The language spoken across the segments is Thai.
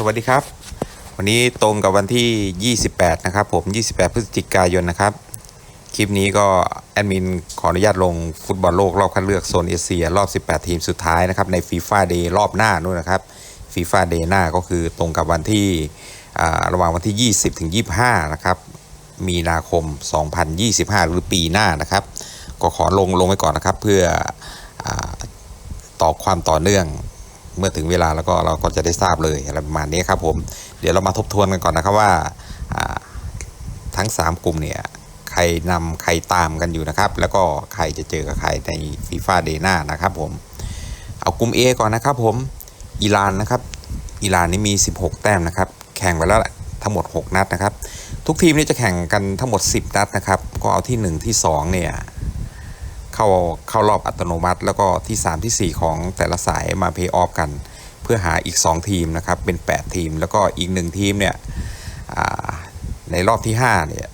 สวัสดีครับ วันนี้ตรงกับวันที่ 28 นะครับผม 28 พฤศจิกายนนะครับ คลิปนี้ก็แอดมินขออนุญาตลงฟุตบอลโลกรอบคัดเลือกโซนเอเชียรอบ 18 ทีมสุดท้ายนะครับในฟีฟ่าเดย์รอบหน้านู่นนะครับฟีฟ่าเดย์หน้าก็คือตรงกับวันที่อ่าระหว่างวันที่ 20 ถึง 25 นะครับ มีนาคม 2025 หรือปีหน้านะครับ ก็ขอลงลงไว้ก่อนนะครับเพื่ออาต่อความต่อเนื่อง เมื่อถึงเวลาแล้วก็เราก็จะได้ทราบเลยอะไรประมาณนี้ครับผมเดี๋ยวเรามาทบทวนกันก่อนนะครับว่าทั้ง 3 กลุ่มเนี่ยใครนำใครตามกันอยู่นะครับ แล้วก็ใครจะเจอกับใครในฟีฟ่าเดย์หน้านะครับผมเอากลุ่ม A ก่อนนะครับผมอิหร่านนะครับอิหร่านนี่มี 16 แต้มนะครับ แข่งไปแล้วทั้งหมด 6 นัดนะครับ ทุกทีมนี่จะแข่งกันทั้งหมด 10 นัดนะครับ ก็เอาที่ 1 ที่ 2 เนี่ย เข้าเข้ารอบอัตโนมัติ แล้วก็ที่ 3 ที่ 4 ของแต่ละสายมาเพย์ออฟกัน เพื่อหาอีก 2 ทีมนะครับเป็น 8 ทีม แล้วก็อีก 1 ทีมเนี่ยในรอบที่5เนี่ย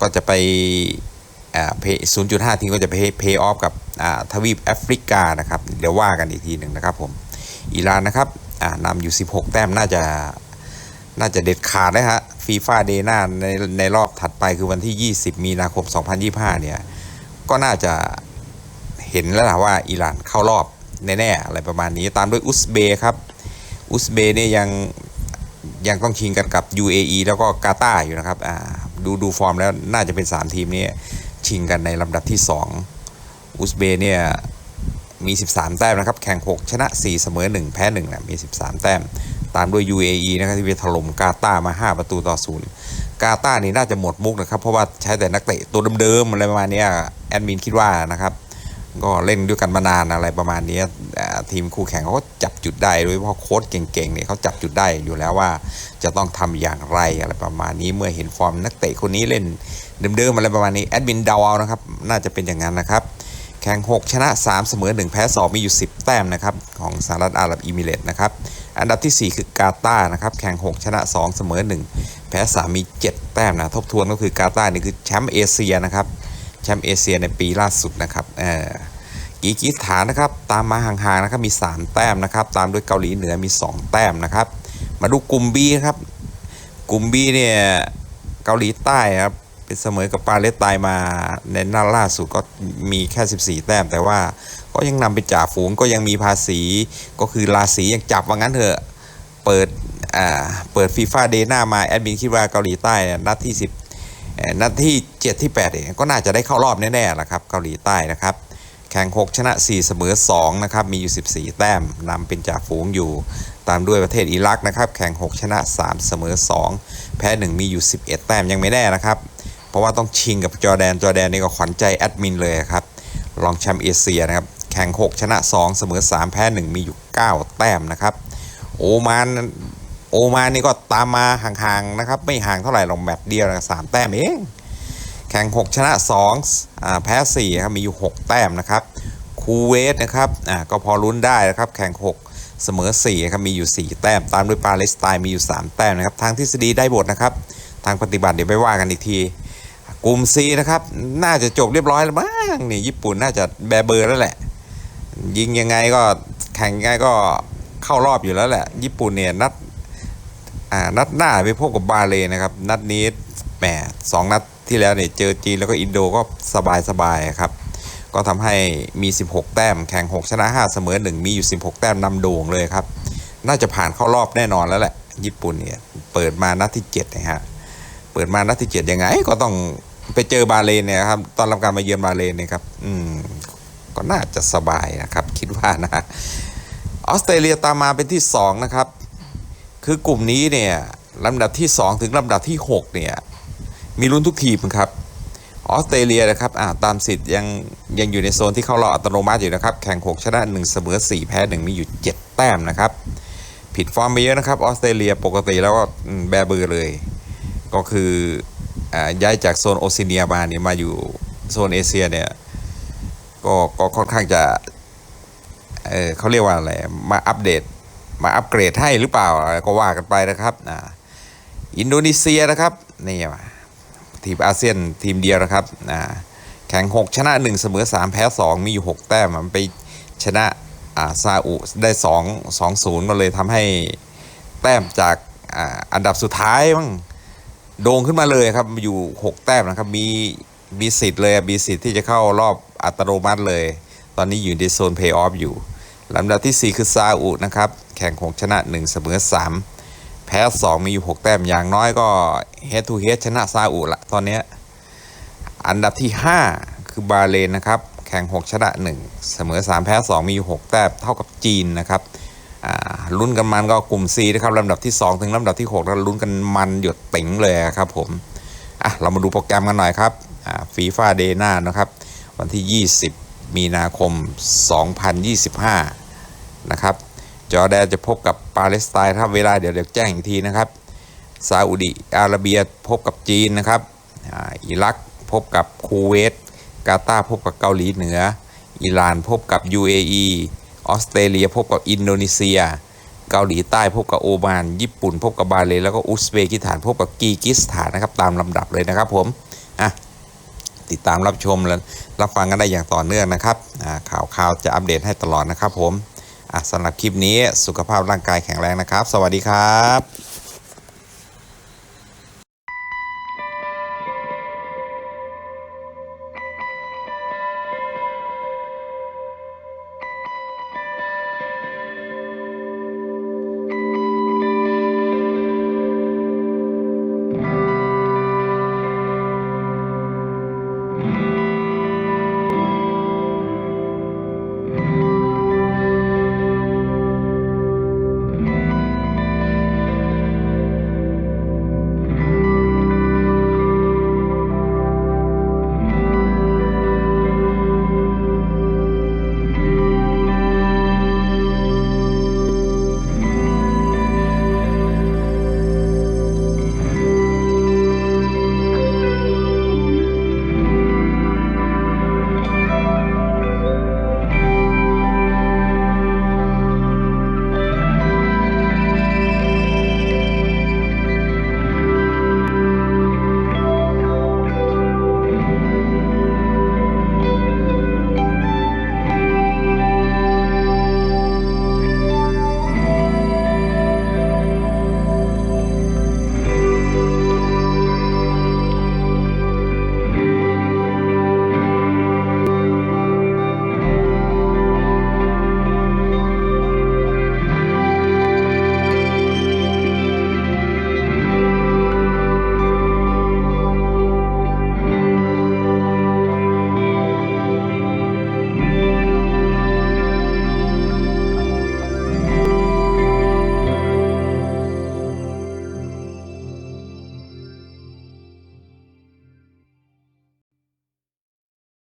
ก็จะไปเพย์ศูนย์จุดห้าทีมก็จะไปเพย์ออฟกับทวีปแอฟริกานะครับ เดี๋ยวว่ากันอีกทีหนึ่งนะครับผมอิหร่านนะครับนำอยู่ 16 แต้มน่าจะน่าจะเด็ดขาดนะฮะฟีฟ่าเดย์หน้าในในรอบถัดไปคือวันที่ 20 มีนาคม 2025 เนี่ย ก็น่าจะเห็นแล้วละว่าอิหร่านเข้ารอบแน่ๆอะไรประมาณนี้ตามด้วยอุซเบย์ครับอุซเบย์เนี่ยยังยังต้องชิงกันกับ UAE แล้วก็กาตาร์อยู่นะครับดูดูฟอร์มแล้วน่าจะเป็น 3 ทีมนี้ชิงกันในลำดับที่ 2 อุซเบย์เนี่ยมี 13 แต้มนะครับ แข่ง 6 ชนะ 4 เสมอ 1 แพ้1นะมี 13 แต้ม ตามด้วย UAE นะครับที่ไปถล่มกาตาร์มา 5 ประตูต่อศูนย์กาตาร์นี่น่าจะหมดมุกนะครับ เพราะว่าใช้แต่นักเตะตัวเดิมๆอะไรประมาณนี้แอดมินคิดว่านะครับ ก็เล่นด้วยกันมานานอะไรประมาณนี้ทีมคู่แข่งเขาก็จับจุดได้โดยเฉพาะโค้ชเก่งๆเนี่ยเขาจับจุดได้อยู่แล้วว่าจะต้องทำอย่างไรอะไรประมาณนี้เมื่อเห็นฟอร์มนักเตะคนนี้เล่นเดิมๆอะไรประมาณนี้แอดมินเดาเอานะครับน่าจะเป็นอย่างนั้นนะครับแข่ง 6 ชนะ 3 เสมอ 1 แพ้ 2 มีอยู่ 10 แต้มนะครับของสหรัฐอาหรับอิมิเรตส์นะครับอันดับที่ 4 คือกาตาร์นะครับแข่ง 6 ชนะ 2 เสมอ 1 แพ้ 3 มี 7 แต้มนะทบทวนก็คือกาตาร์นี่คือแชมป์เอเชียนะครับ แชมป์เอเชียในปีล่าสุดนะครับกีกิสถานนะครับตามมาห่างๆนะครับมี 3 แต้มนะครับ ตามด้วยเกาหลีเหนือมี 2 แต้มนะครับ มาดูกลุ่ม B นะครับกลุ่ม B เนี่ยเกาหลีใต้ครับเป็นเสมอกับปาเลสไตน์มาในน้าล่าสุดก็มีแค่ 14 แต้ม แต่ว่าก็ยังนำเป็นจ่าฝูงก็ยังมีภาษีก็คือราศียังจับว่างั้นเถอะเปิดอ่าเปิดฟีฟ่าเดย์หน้ามาแอดมินคิดว่าเกาหลีใต้นัดที่10 นัดที่ 7 ที่8เนี่ยก็น่าจะได้เข้ารอบแน่ๆแหละครับเกาหลีใต้นะครับ แข่ง 6 ชนะ 4 เสมอ2นะครับมีอยู่ 14 แต้มนำเป็นจ่าฝูงอยู่ ตามด้วยประเทศอิรักนะครับแข่ง 6 ชนะ 3 เสมอ 2 แพ้ 1 มีอยู่ 11 แต้มยังไม่แน่นะครับ เพราะว่าต้องชิงกับจอแดนจอแดนนี่ก็ขวัญใจแอดมินเลยครับรองแชมป์เอเชียนะครับแข่ง 6 ชนะ 2 เสมอ 3 แพ้ 1 มีอยู่ 9 แต้มนะครับโอมาน อมานนี่ก็ตามมาห่างๆนะครับ ไม่ห่างเท่าไหร่หรอกแมตช์เดียวนะสามแต้มเองแข่ง 6 ชนะ2อ่าแพ้4ครับมีอยู่ 6 แต้มนะครับคูเวตนะครับอ่าก็พอลุ้นได้นะครับ แข่ง 6 เสมอ4ครับมีอยู่ 4 แต้ม ตามด้วยปาเลสไตน์มีอยู่ 3 แต้มนะครับ ทางทฤษฎีได้บทนะครับ ทางปฏิบัติเดี๋ยวไปว่ากันอีกทีกลุ่ม C นะครับ น่าจะจบเรียบร้อยแล้วมั้งนี่ญี่ปุ่นน่าจะแบเบอร์แล้วแหละ ยิงยังไงก็แข่งยังไงก็เข้ารอบอยู่แล้วแหละ ญี่ปุ่นเนี่ยนัด อ่านัดหน้าไปพบกับบาเลนะครับ นัดนี้แหมสองนัดที่แล้วเนี่ยเจอจีนแล้วก็อินโดก็สบายสบายครับ ก็ทำให้มี 16 แต้มแข่ง 6 ชนะ 5 เสมอ 1 มีอยู่ 16 แต้มนำโด่งเลยครับ น่าจะผ่านเข้ารอบแน่นอนแล้วแหละ ญี่ปุ่นเนี่ยเปิดมานัดที่7นะฮะเปิดมานัดที่ 7 ยังไง ก็ต้องไปเจอบาเลนเนี่ยครับตอนรับการมาเยือนบาเลนเนี่ยครับอืมก็น่าจะสบายนะครับ คิดว่านะออสเตรเลียตามมาเป็นที่ 2 นะครับ คือกลุ่มนี้เนี่ยลำดับที่ 2 ถึงลำดับที่ 6 เนี่ย มีลุ้นทุกทีมครับออสเตรเลียนะครับอ่าตามสิทธิ์ยังยังอยู่ในโซนที่เข้ารอบอัตโนมัติอยู่นะครับ แข่ง 6 ชนะ 1 เสมอ 4 แพ้ 1 มีอยู่ 7 แต้มนะครับ ผิดฟอร์มไปเยอะนะครับออสเตรเลียปกติแล้วก็แบเบอร์เลย ก็คืออ่าย้ายจากโซนโอซิเนียมาเนี่ยมาอยู่โซนเอเชียเนี่ยก็ก็ค่อนข้างจะเออเขาเรียกว่าอะไรมาอัปเดต มาอัปเกรดให้หรือเปล่าก็ว่ากันไปนะครับอ่าอินโดนีเซียนะครับนี่ทีมอาเซียนทีมเดียวนะครับอ่าแข่ง 6 ชนะ 1 เสมอ 3 แพ้ 2 มีอยู่ 6 แต้มมันไปชนะอ่าซาอุได้ 2 2 0ก็เลยทำให้แต้มจากอ่าอันดับสุดท้ายมั้งโด่งขึ้นมาเลยครับอยู่ 6 แต้มนะครับมีมีสิทธิ์เลยอะมีสิทธิ์ที่จะเข้ารอบอัตโนมัติเลย ตอนนี้อยู่ในโซนเพย์ออฟอยู่ ลำดับที่ 4 คือซาอุนะครับ แข่ง 6 ชนะ 1 เสมอ 3 แพ้ 2 มีอยู่ 6 แต้มอย่างน้อยก็ head to head ชนะซาอุละตอนนี้อันดับที่ 5 คือบาเลนนะครับ แข่ง 6 ชนะ 1 เสมอ 3 แพ้ 2 มีอยู่ 6 แต้มเท่ากับจีนนะครับอ่าลุ้นกันมันก็กลุ่ม C นะครับลำดับที่ 2 ถึงลำดับที่ 6 แล้วลุ้นกันมันหยดติ๋งเลยครับผมอะเรามาดูโปรแกรมกันหน่อยครับฟีฟ่าเดย์หน้านะครับ วันที่ 20 มีนาคม 2025 นะครับ จอร์แดนจะพบกับปาเลสไตน์ครับเวลาเดี๋ยวเดี๋ยวแจ้งอีกทีนะครับ ซาอุดิอาระเบียพบกับจีนนะครับอ,อิรักพบกับคูเวต กาตาร์พบกับเกาหลีเหนือ อิหร่านพบกับ UAE ออสเตรเลียพบกับอินโดนีเซีย เกาหลีใต้พบกับโอมาน ญี่ปุ่น พบกับบาเรนแล้วก็อุซเบกิสถานพบกับกีกิสถานนะครับตามลำดับเลยนะครับผม อะ ติดตามรับชมและรับฟังกันได้อย่างต่อเนื่องนะครับข่าวข่าวจะอัปเดตให้ตลอดนะครับผมสำหรับคลิปนี้สุขภาพร่างกายแข็งแรงนะครับ สวัสดีครับ